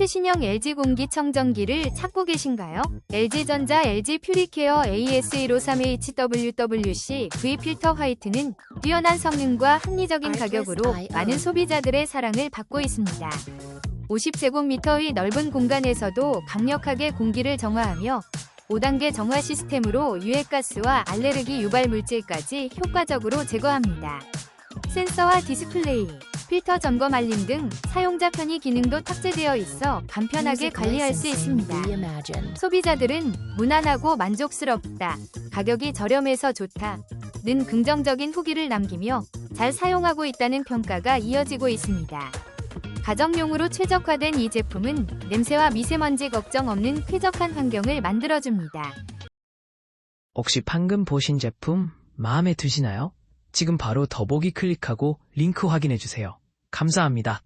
최신형 LG 공기청정기를 찾고 계신가요? LG전자 LG 퓨리케어 AS153HWWC V 필터 화이트는 뛰어난 성능과 합리적인 가격으로 많은 소비자들의 사랑을 받고 있습니다. 50제곱미터의 넓은 공간에서도 강력하게 공기를 정화하며 5단계 정화 시스템으로 유해가스와 알레르기 유발 물질까지 효과적으로 제거합니다. 센서와 디스플레이, 필터 점검 알림 등 사용자 편의 기능도 탑재되어 있어 간편하게 관리할 수 있습니다. 소비자들은 무난하고 만족스럽다, 가격이 저렴해서 좋다, 는 긍정적인 후기를 남기며 잘 사용하고 있다는 평가가 이어지고 있습니다. 가정용으로 최적화된 이 제품은 냄새와 미세먼지 걱정 없는 쾌적한 환경을 만들어줍니다. 혹시 방금 보신 제품 마음에 드시나요? 지금 바로 더보기 클릭하고 링크 확인해주세요. 감사합니다.